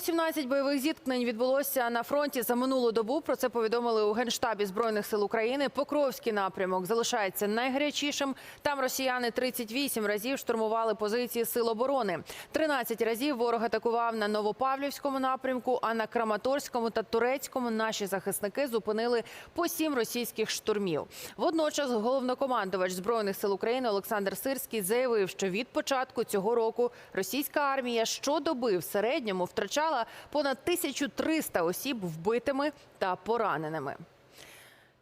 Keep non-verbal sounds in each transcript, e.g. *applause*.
117 бойових зіткнень відбулося на фронті за минулу добу. Про це повідомили у генштабі збройних сил України. Покровський напрямок залишається найгарячішим. Там росіяни 38 разів штурмували позиції сил оборони. 13 разів ворог атакував на Новопавлівському напрямку. А на Краматорському та Турецькому наші захисники зупинили по сім російських штурмів. Водночас головнокомандувач збройних сил України Олександр Сирський заявив, що від початку цього року російська армія щодоби в середньому втрачала понад 1300 осіб вбитими та пораненими.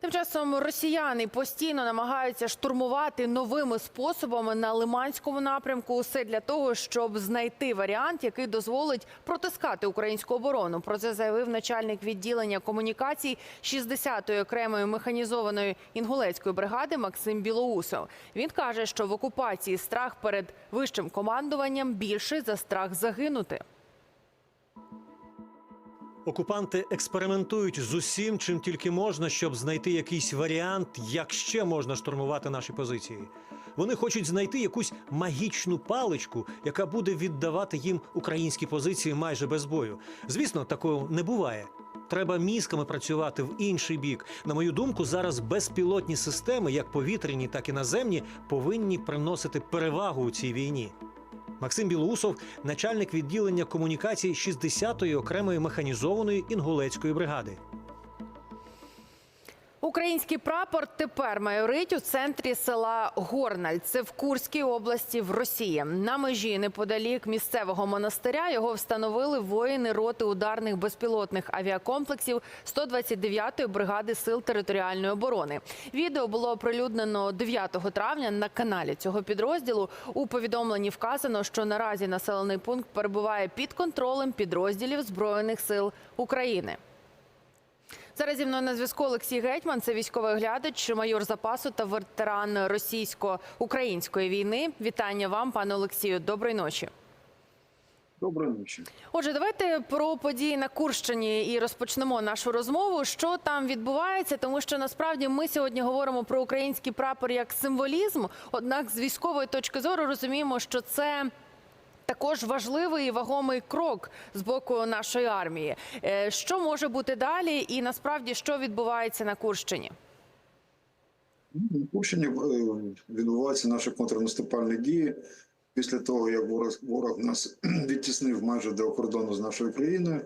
Тим часом росіяни постійно намагаються штурмувати новими способами на Лиманському напрямку. Усе для того, щоб знайти варіант, який дозволить протискати українську оборону. Про це заявив начальник відділення комунікацій 60-ї окремої механізованої інгулецької бригади Максим Білоусов. Він каже, що в окупації страх перед вищим командуванням більший за страх загинути. Окупанти експериментують з усім, чим тільки можна, щоб знайти якийсь варіант, як ще можна штурмувати наші позиції. Вони хочуть знайти якусь магічну паличку, яка буде віддавати їм українські позиції майже без бою. Звісно, такого не буває. Треба мізками працювати в інший бік. На мою думку, зараз безпілотні системи, як повітряні, так і наземні, повинні приносити перевагу у цій війні. Максим Білоусов, начальник відділення комунікацій 60-ї окремої механізованої інгулецької бригади. Український прапор тепер майорить у центрі села Горналь. Це в Курській області в Росії. На межі неподалік місцевого монастиря його встановили воїни роти ударних безпілотних авіакомплексів 129-ї бригади сил територіальної оборони. Відео було оприлюднено 9 травня на каналі цього підрозділу. У повідомленні вказано, що наразі населений пункт перебуває під контролем підрозділів збройних сил України. Зараз зі мною на зв'язку Олексій Гетьман, це військовий оглядач, майор запасу та ветеран російсько-української війни. Вітання вам, пане Олексію. Доброї ночі. Доброї ночі. Отже, давайте про події на Курщині і розпочнемо нашу розмову. Що там відбувається, тому що насправді ми сьогодні говоримо про український прапор як символізм. Однак, з військової точки зору розуміємо, що це. Також важливий і вагомий крок з боку нашої армії. Е, Що може бути далі, і насправді що відбувається на Курщині? На Курщині е, відбуваються наші контрнаступальні дії після того, як ворог, ворог нас *clears throat* відтіснив майже до кордону з нашою країною.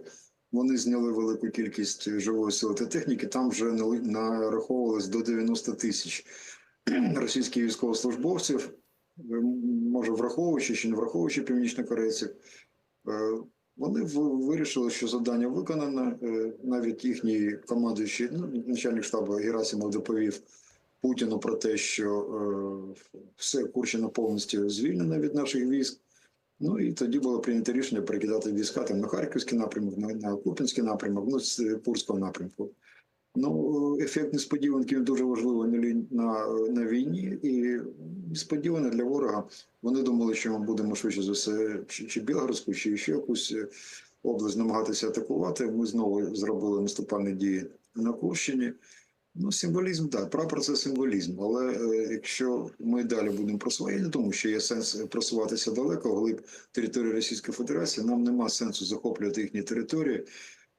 Вони зняли велику кількість живої сили та техніки. Там вже нараховувалось до 90 тисяч *clears throat* російських військовослужбовців. Е, Може, враховуючи чи не враховуючи північнокорейців. Е, Вони вирішили, що завдання виконано. Е, Навіть їхній командуючий, ну, начальник штабу Герасимов доповів Путіну про те, що все Курщина повністю звільнена від наших військ. Ну і тоді було прийнято рішення перекидати війська там на Харківський напрямок, на, на Купінський напрямок, ну з Курського напрямку. Ну, ефект несподіванки він дуже важливий на, на, війні, і несподівано для ворога. Вони думали, що ми будемо швидше за все, чи, чи Білгородську, чи ще якусь е, область намагатися атакувати. Ми знову зробили наступальні дії на Курщині. Ну, символізм, так, прапор це символізм. Але е, якщо ми далі будемо просувати, я не думаю, що є сенс просуватися далеко вглиб території Російської Федерації. Нам нема сенсу захоплювати їхні території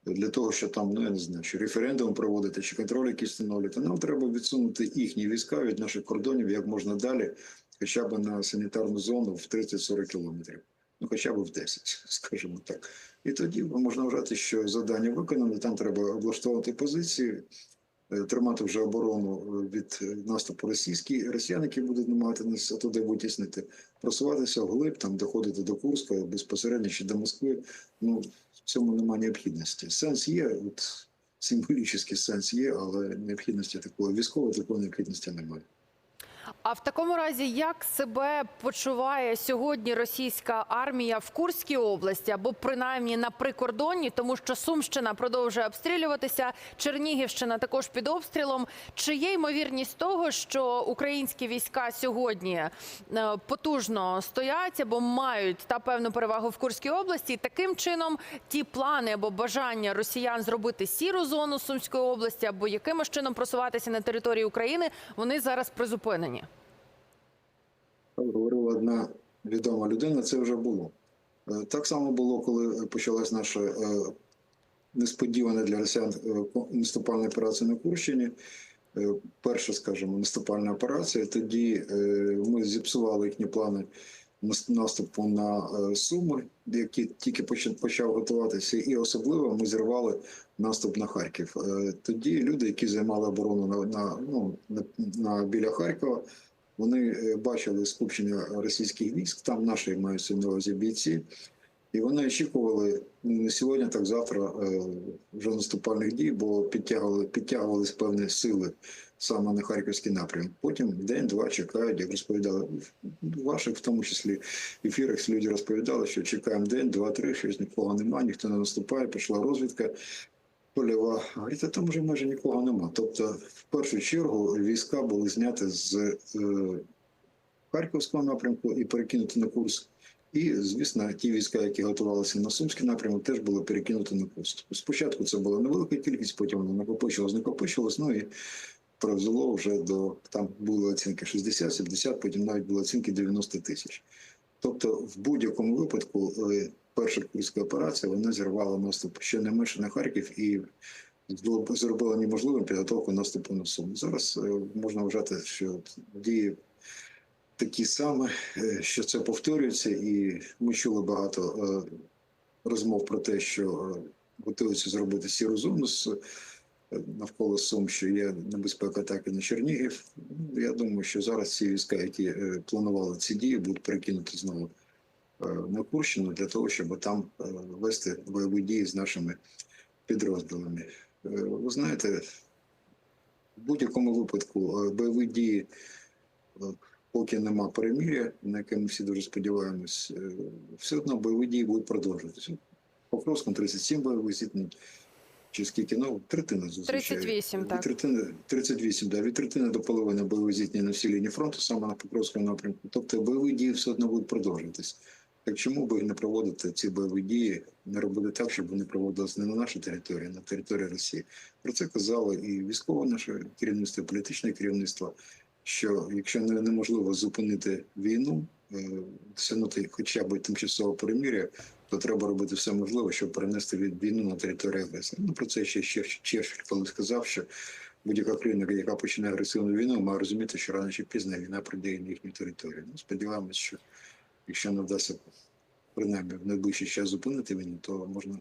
для того, щоб там, ну я не знаю, що референдум проводити чи контроль якийсь встановлювати. Нам треба відсунути їхні війська від наших кордонів як можна далі, хоча б на санітарну зону в 30-40 кілометрів. Ну, хоча б в 10, *laughs* скажімо так. І тоді можна вважати, що завдання виконане. Там треба облаштовувати позиції, е, тримати вже оборону е, від е, наступу російський. Росіян, які будуть намагати нас туди витіснити, просуватися вглиб, там доходити до Курська безпосередньо чи до Москви. Ну в цьому немає необхідності. Сенс є, от символічний сенс є, але необхідності такої військової такої необхідності немає. А в такому разі, як себе почуває сьогодні російська армія в Курській області або принаймні на прикордонні, тому що Сумщина продовжує обстрілюватися, Чернігівщина також під обстрілом. Чи є ймовірність того, що українські війська сьогодні е, потужно стоять або мають та певну перевагу в Курській області? І таким чином ті плани або бажання росіян зробити сіру зону Сумської області або якимось чином просуватися на території України, вони зараз призупинені. Говорила одна відома людина, це вже було. Е, Так само було, коли почалась наша е, несподівана для росіян е, наступальна операція на Курщині. Перша, скажімо, наступальна операція. Тоді ми зіпсували їхні плани наступу на Суми, які тільки почав готуватися, і особливо ми зірвали наступ на Харків. Тоді люди, які займали оборону на, на, ну, на біля Харкова, вони е, бачили скупчення російських військ, там наші маються на увазі бійці, і вони очікували не сьогодні, так завтра е, вже наступальних дій, бо підтягували, підтягувались певні сили саме на харківський напрям. Потім день-два чекають, як розповідали в ваших, в тому числі ефірах, люди розповідали, що чекаємо день, два, три, щось нікого немає, ніхто не наступає, пішла розвідка. Польова, говорить, там вже майже нікого нема. Тобто, в першу чергу війська були зняті з е, Харківського напрямку і перекинуті на курс. І, звісно, ті війська, які готувалися на Сумський напрямок, теж були перекинуті на курс. Спочатку це була невелика кількість, потім вона накопичувалась, накопичувалась, ну і привело вже до там були оцінки 60-70, потім навіть були оцінки 90 тисяч. Тобто, в будь-якому випадку, перша курська операція вона зірвала наступ ще не менше на Харків і зробила неможливим підготовку наступу на Суми. Зараз е, можна вважати, що дії такі самі, е, що це повторюється, і ми чули багато е, розмов про те, що е, готуються зробити сіру зону з навколо Сум, що є небезпека атаки на Чернігів. Ну, Я думаю, що зараз ці війська, які е, планували ці дії, будуть перекинуті знову е, на Курщину для того, щоб там е, вести бойові дії з нашими підрозділами. Ви знаєте, в будь-якому випадку бойові дії, поки нема переміря, на яке ми всі дуже сподіваємось, все одно бойові дії будуть продовжуватися. Покровськом 37 бойових зіткнень. Чи скільки? Ну, третина зазвичай. 38, Від так. третини, 38, да, від третини до половини бойових зіткнень на всій лінії фронту, саме на Покровському напрямку. Тобто бойові дії все одно будуть продовжуватись. Так чому би не проводити ці бойові дії, не робити так, щоб вони проводилися не на нашій території, а на території Росії? Про це казали і військове наше керівництво, і політичне керівництво, що якщо неможливо зупинити війну, е, досягнути хоча б тимчасового перемиря, то треба робити все можливе, щоб перенести від війну на територію агресора. Ну про це ще Черч- Черчилль коли сказав, що будь-яка країна, яка починає агресивну війну, має розуміти, що рано чи пізно війна прийде на їхню територію. Ну, сподіваємось, що якщо не вдасться принаймні в найближчий час зупинити війну, то можна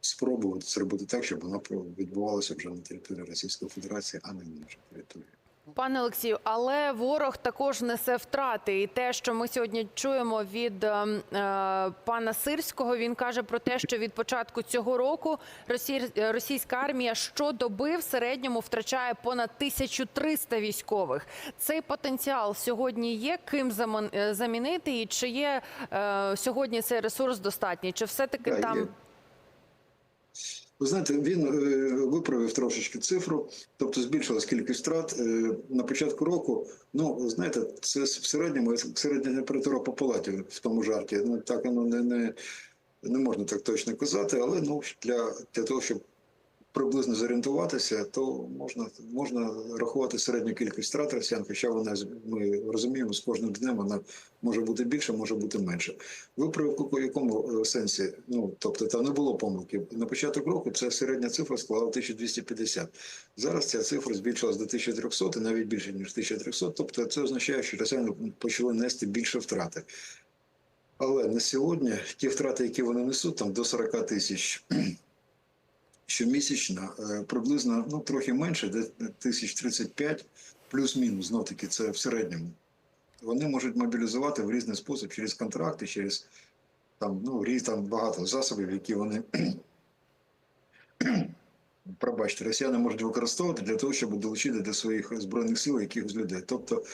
спробувати зробити так, щоб вона відбувалася вже на території Російської Федерації, а не на нашій території. Пане Олексію, але ворог також несе втрати. І те, що ми сьогодні чуємо від ем, е, пана Сирського, він каже про те, що від початку цього року росій, російська армія щодоби в середньому втрачає понад 1300 військових. Цей потенціал сьогодні є ким заман- е, замінити, і чи є е, сьогодні цей ресурс достатній? Чи все таки Да, там є. Ви знаєте, він е, виправив трошечки цифру, тобто збільшилась кількість втрат. Е, на початку року, ну, знаєте, це в середньому середня температура по палаті в тому жарті. Ну, так воно не, не, не можна так точно казати, але ну, для, для того, щоб приблизно зорієнтуватися, то можна, можна рахувати середню кількість втрат росіян, хоча вона, ми розуміємо, з кожним днем вона може бути більше, може бути менше. Виправку по якому е, сенсі? Ну тобто там не було помилки. На початок року це середня цифра склала 1250. Зараз ця цифра збільшилась до 1300 і навіть більше ніж 1300. Тобто це означає, що росіяни почали нести більше втрати. Але на сьогодні ті втрати, які вони несуть, там до 40 тисяч щомісячно, е, приблизно ну трохи менше, де тисяч 35, плюс-мінус, знов таки це в середньому вони можуть мобілізувати в різний спосіб через контракти, через там, ну, різ, там багато засобів, які вони. *clears throat* Пробачте, росіяни можуть використовувати для того, щоб долучити до своїх збройних сил якихось людей. Тобто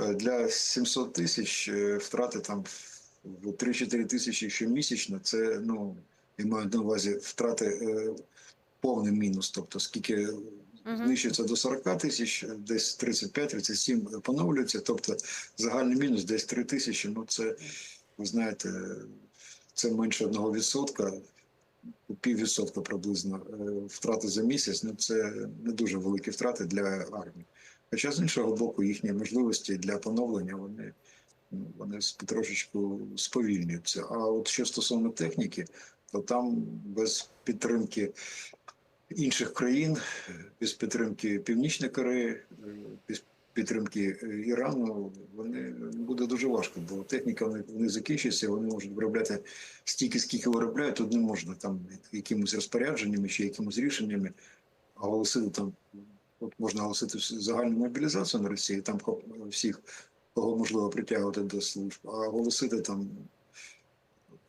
е, для 700 тисяч е, втрати там в 3-4 тисячі щомісячно, це ну, я маю на увазі втрати е, повний мінус. Тобто, скільки знищується до 40 тисяч, десь 35-37 поновлюється. Тобто загальний мінус десь 3 тисячі. Ну це ви знаєте, це менше одного відсотка, піввідсотка приблизно е, втрати за місяць. Ну це не дуже великі втрати для армії. Хоча з іншого боку, їхні можливості для поновлення вони ну, вони потрошечку сповільнюються. А от що стосовно техніки, то там без підтримки інших країн, без підтримки Північної Кореї, без підтримки Ірану, вони буде дуже важко, бо техніка в них, в закінчиться, вони можуть виробляти стільки, скільки виробляють, тут не можна там якимось розпорядженнями чи якимось рішеннями оголосити там. От можна оголосити загальну мобілізацію на Росії, там всіх, кого можливо притягувати до служб, а оголосити там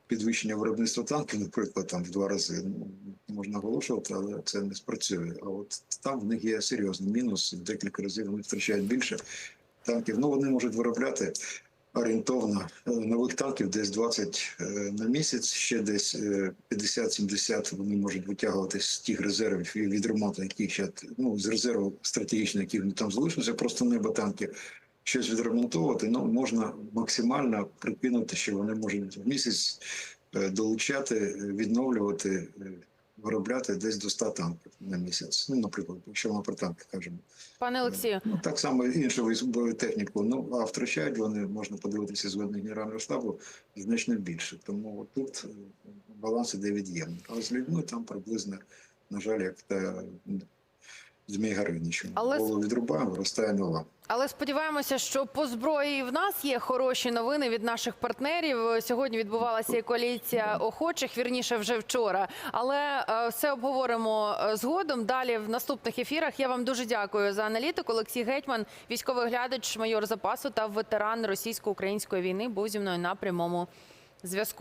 підвищення виробництва танків, наприклад, там в два рази ну, можна оголошувати, але це не спрацює. А от там в них є серйозний мінус. Декілька разів вони втрачають більше танків. Ну вони можуть виробляти орієнтовно е, нових танків десь 20 е, на місяць, ще десь е, 50-70 вони можуть витягувати з тих резервів і від ремонту, яких ще ну з резерву стратегічних, вони там залишилися, просто небо танки. Щось відремонтовувати, ну можна максимально прикинути, що вони можуть в місяць е, долучати, е, відновлювати, е, виробляти десь до 100 танків на місяць. Ну, наприклад, якщо ми про танки кажемо. Пане Олексію, Ну, так само іншу військову техніку. Ну, а втрачають вони, можна подивитися з зведення Генерального штабу, значно більше. Тому тут баланс іде від'ємний. А з людьми там приблизно, на жаль, як та Змій Горинич. Але Голову відрубаємо, виростає нова. але сподіваємося, що по зброї в нас є хороші новини від наших партнерів. Сьогодні відбувалася і коаліція охочих, вірніше вже вчора. Але е, все обговоримо е, згодом. Далі в наступних ефірах. Я вам дуже дякую за аналітику. Олексій Гетьман, військовий глядач, майор запасу та ветеран російсько-української війни, був зі мною на прямому зв'язку.